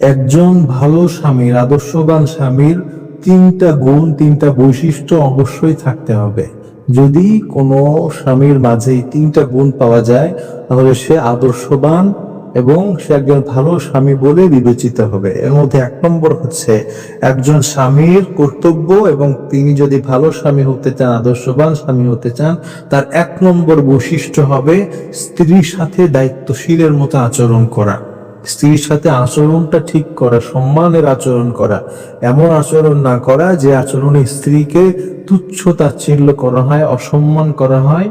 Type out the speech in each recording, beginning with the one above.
একজন ভালো স্বামীর, আদর্শবান স্বামীর তিনটা গুণ, তিনটা বৈশিষ্ট্য অবশ্যই থাকতে হবে। যদি কোনো স্বামীর মাঝে তিনটা গুণ পাওয়া যায়, তাহলে সে আদর্শবান এবং সে একজন ভালো স্বামী বলে বিবেচিত হবে। এর মধ্যে এক নম্বর হচ্ছে, একজন স্বামীর কর্তব্য এবং তিনি যদি ভালো স্বামী হতে চান, আদর্শবান স্বামী হতে চান, তার এক নম্বর বৈশিষ্ট্য হবে স্ত্রীর সাথে দায়িত্বশীলের মতো আচরণ করা। স্ত্রীর সাথে আচরণটা ঠিক করা, সম্মানের আচরণ করা, এমন আচরণ না করা যে আচরণে স্ত্রীকে তুচ্ছ তাচ্ছিল্য করা হয়, অসম্মান করা হয়।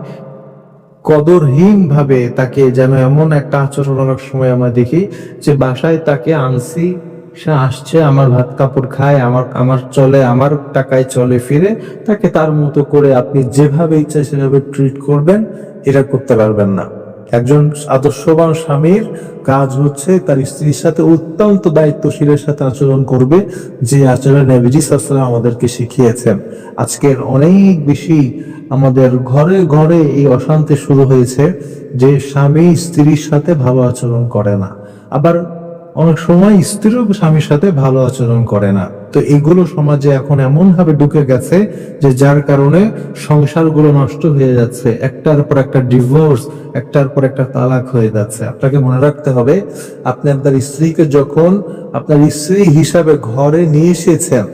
কদরহীন ভাবে তাকে যেন এমন একটা আচরণ অনেক সময় আমরা দেখি যে বাসায় তাকে আনছি, সে আসছে, আমার ভাত কাপড় খায়, আমার আমার চলে, আমার টাকায় চলে ফিরে, তাকে তার মতো করে আপনি যেভাবে ইচ্ছা সেভাবে ট্রিট করবেন, এটা করতে পারবেন না। একজন আদর্শবান স্বামীর কাজ হচ্ছে তার স্ত্রীর সাথে অত্যন্ত দায়িত্বশীলের সাথে আচরণ করবে, যে আচরণ আমাদেরকে শিখিয়েছেন। আজকের অনেক বেশি আমাদের ঘরে ঘরে এই অশান্তি শুরু হয়েছে যে স্বামী স্ত্রীর সাথে ভালো আচরণ করে না। আবার অনেক সময় স্ত্রীও স্বামীর সাথে ভালো আচরণ করে না। তো এগুলো সমাজে এখন এমন ভাবে ঢুকে গেছে যে যার কারণে সংসারগুলো নষ্ট হয়ে যাচ্ছে, একটার পর একটা ডিভোর্স একটার পর একটা তালাক হয়ে যাচ্ছে। আপনাকে মনে রাখতে হবে, আপনি আপনার স্ত্রীকে যখন আপনার স্ত্রী হিসাবে ঘরে নিয়ে এসেছেন,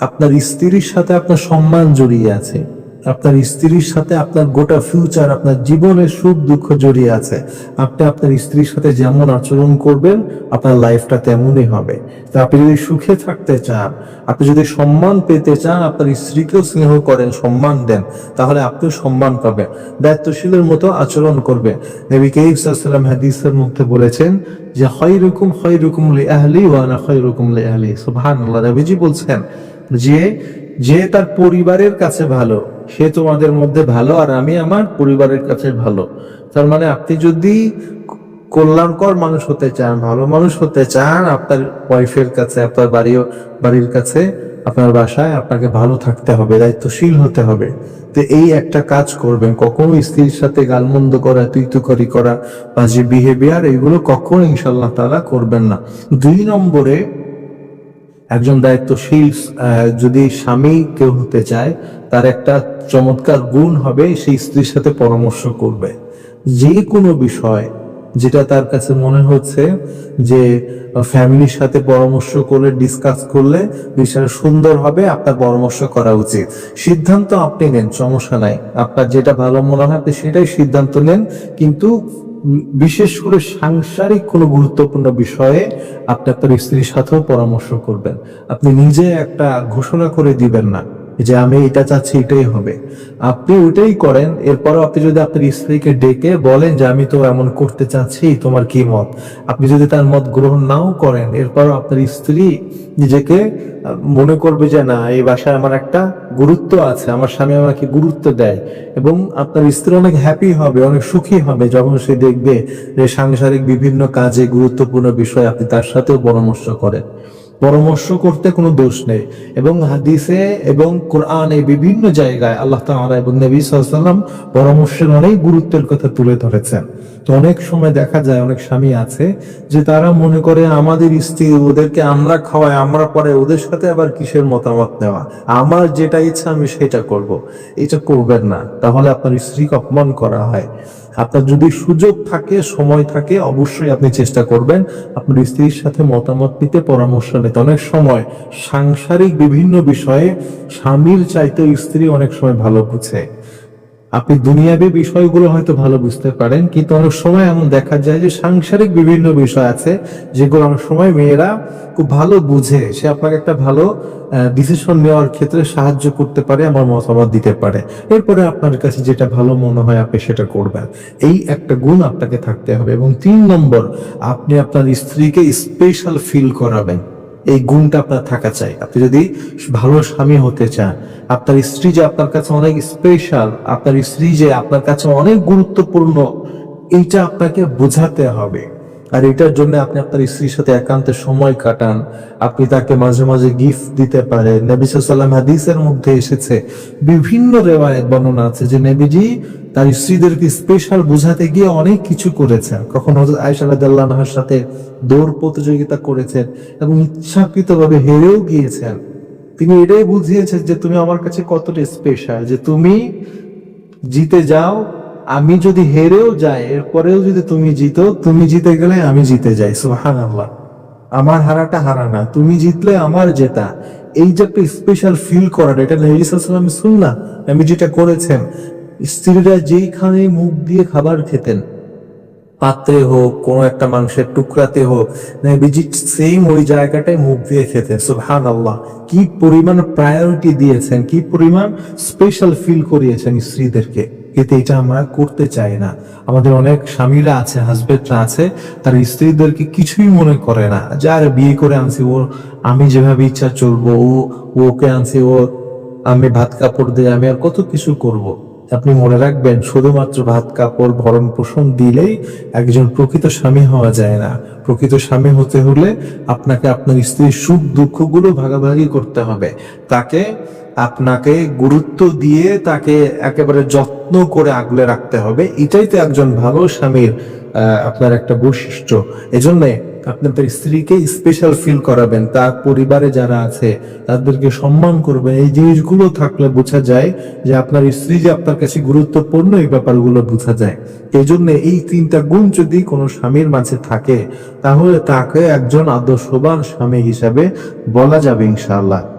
আপনার স্ত্রীর সাথে আপনার সম্মান জড়িয়ে আছে। আপনার স্ত্রীর সাথে আপনার গোটা ফিউচার আপনার জীবনের সুখ, দুঃখ জড়িয়ে আছে। আপনি আপনার স্ত্রীর সাথে যেমন আচরণ করবেন, আপনার লাইফটা তেমনই হবে। তো আপনি যদি সুখে থাকতে চান, আপনি যদি সম্মান পেতে চান, আপনার স্ত্রীকেও স্নেহ করেন, সম্মান দেন, তাহলে আপনিও সম্মান পাবেন। দায়িত্বশীলের মতো আচরণ করবে। নবী কেইসাল্লাম হাদিসের মধ্যে বলেছেন যে হয় রকম হয় রকম লে আহলি ওয়ানা হয় রকম লে আহলি সুবহানাল্লাহ। নবীজি বলছেন যে যে তার পরিবারের কাছে ভালো সে তোমাদের মধ্যে ভালো আর আমি আমার পরিবারের কাছে ভালো। তার মানে আপনি যদি কল্যাণকর মানুষ হতে চান, ভালো মানুষ হতে চান, আপনার ওয়াইফের কাছে, আপনার বাড়িও, বাড়ির কাছে, আপনার বাসায় আপনাকে ভালো থাকতে হবে, দায়িত্বশীল হতে হবে। তো এই একটা কাজ করবেন। কখনো স্ত্রীর সাথে গালমন্দ করা, তুইতুকরি করা বা যে বিহেভিয়ার এগুলো কখনো ইনশাল্লাহ তারা করবেন না। দুই নম্বরে একজন দায়িত্বশীল যদি স্বামী কেউ হতে চায়, তার একটা চমৎকার গুণ হবে সেই স্ত্রীর সাথে পরামর্শ করবে। যে কোনো বিষয় যেটা তার কাছে মনে হচ্ছে যে ফ্যামিলির সাথে পরামর্শ করলে, ডিসকাস করলে বিষয়টা সুন্দর হবে, আপনার পরামর্শ করা উচিত। সিদ্ধান্ত আপনি নেন, সমস্যা নাই। আপনার যেটা ভালো মনে হয় আপনি সেটাই সিদ্ধান্ত নেন, কিন্তু বিশেষ করে সাংসারিক কোনো গুরুত্বপূর্ণ বিষয়ে আপনি আপনার স্ত্রীর সাথেও পরামর্শ করবেন। আপনি নিজে একটা ঘোষণা করে দিবেন না। যে আমি এটা চাচ্ছি, এটাই হবে। আপনি ওইটাই করেন, এরপরও আপনি যদি আপনার স্ত্রীকে ডেকে বলেন যে, আমি তো এমন করতে চাচ্ছি, তোমার কি মত? আপনি যদি তার মত গ্রহণ নাও করেন, এরপরও আপনার স্ত্রী নিজেকে মনে করবে যে, না, এই বাসায় আমার একটা গুরুত্ব আছে, আমার স্বামী আমাকে গুরুত্ব দেয়। এবং আপনার স্ত্রী অনেক হ্যাপি হবে, অনেক সুখী হবে যখন সে দেখবে যে সাংসারিক বিভিন্ন কাজে গুরুত্বপূর্ণ বিষয় আপনি তার সাথেও পরামর্শ করেন। পরামর্শ করতে কোনো দোষ নেই। এবং হাদিসে এবং কোরআনে বিভিন্ন জায়গায় আল্লাহ তাআলা এবং নবী সাল্লাম পরামর্শের অনেক গুরুত্বের কথা তুলে ধরেছেন। তো অনেক সময় দেখা যায়, অনেক স্বামী আছে যে তারা মনে করে আমাদের স্ত্রী ওদেরকে আমরা খাওয়াই, আমরা পরে ওদের সাথে আবার কিসের মতামত নেওয়া? আমার যেটা ইচ্ছা আমি সেটা করব। এটা করবেন না। তাহলে আপনার স্ত্রীকে অপমান করা হয়। আপনার যদি সুযোগ থাকে, সময় থাকে, অবশ্যই আপনি চেষ্টা করবেন আপনার স্ত্রীর সাথে মতামত নিতে, পরামর্শ নিতে। অনেক সময় সাংসারিক বিভিন্ন বিষয়ে স্বামীর চাইতে স্ত্রী অনেক সময় ভালো বুঝে। আপনি দুনিয়াবী বিষয়গুলো হয়তো ভালো বুঝতে পারেন, কিন্তু অনেক সময় এমন দেখা যায় যে সাংসারিক বিভিন্ন বিষয় আছে, যেগুলো অনেক সময় মেয়েরা খুব ভালো বুঝে। সে আপনাকে একটা ভালো ডিসিশন নেওয়ার ক্ষেত্রে সাহায্য করতে পারে, আমার মতামত দিতে পারে। এরপরে আপনার কাছে যেটা ভালো মনে হয়, আপনি সেটা করবেন। এই একটা গুণ আপনাকে থাকতে হবে। এবং তিন নম্বর, আপনি আপনার স্ত্রীকে স্পেশাল ফিল করাবেন। এই গুণটা আপনার থাকা চাই। আপনি যদি ভালো স্বামী হতে চান, আপনার স্ত্রী যে আপনার কাছে অনেক স্পেশাল আপনার স্ত্রী যে আপনার কাছে অনেক গুরুত্বপূর্ণ, এইটা আপনাকে বোঝাতে হবে। আর এটার জন্য আপনি আপনার স্ত্রীর সাথে একান্তে সময় কাটান। আপনি তাকে মাঝে মাঝে গিফট দিতে পারেন। নবী সাল্লাম হাদিসের মধ্যে এসেছে, বিভিন্ন রেওয়ায়ত বর্ণনা আছে যে নবীজি তার স্ত্রীদেরকে স্পেশাল বোঝাতে গিয়ে অনেক কিছু করেছেন। কখনো রাদিয়াল্লাহু সাথে দৌড় প্রতিযোগিতা করেছেন এবং ইচ্ছাকৃতভাবে হেরেও গিয়েছেন। তিনি এটাই বুঝিয়েছেন যে তুমি আমার কাছে কতটা স্পেশাল যে তুমি জিতে যাও আমি যদি হেরেও যাই, এরপরেও যদি তুমি জিতো, তুমি জিতে গেলে আমি জিতে যাই সুহান আল্লাহ আমার হারাটা হারা না, তুমি জিতলে আমার জেতা। এই যে একটা স্পেশাল ফিল করার এটা নবীলাম শুনলাম আমি যেটা করেছেন, স্ত্রীরা যেইখানে মুখ দিয়ে খাবার খেতেন, পাত্রে হোক, কোনো একটা মাংসের টুকরাতে হোক নবীজি সেম ওই জায়গাটায় মুখ দিয়ে খেতেন সুবহান আল্লাহ কি পরিমাণ প্রায়োরিটি দিয়েছেন, কি পরিমাণ স্পেশাল ফিল করিয়েছেন স্ত্রীদেরকে। কিন্তু এটা আমরা করতে চাই না। আমাদের অনেক স্বামীরা আছে হাজবেন্ডরা আছে, তার স্ত্রীদেরকে কিছুই মনে করে না। যার বিয়ে করে আনছি ও আমি যেভাবে ইচ্ছা চলবো, ও, ওকে আনছি ও আমি ভাত কাপড় দিয়ে আমি আর কত কিছু করব। আপনি মনে রাখবেন, শুধুমাত্র ভাত কাপড়, ভরণ পোষণ দিলেই একজন প্রকৃত স্বামী হওয়া যায় না। প্রকৃত স্বামী হতে হলে আপনাকে আপনার স্ত্রীর সুখ দুঃখগুলো ভাগাভাগি করতে হবে। তাকে আপনাকে গুরুত্ব দিয়ে তাকে একেবারে যত্ন করে আগলে রাখতে হবে। এটাই তো একজন ভালো স্বামীর আপনার একটা বৈশিষ্ট্য। এজন্য আপনি স্ত্রীকে স্পেশাল ফিল করাবেন। তার পরিবারে যারা আছে, তাদেরকে সম্মান করবেন। এই জিনিসগুলো থাকলে বোঝা যায় যে আপনার স্ত্রী যে আপনার কাছে গুরুত্বপূর্ণ এই ব্যাপারগুলো বোঝা যায়। এই জন্য এই তিনটা গুণ যদি কোনো স্বামীর মাঝে থাকে, তাহলে তাকে একজন আদর্শবান স্বামী হিসাবে বলা যাবে ইনশাআল্লাহ।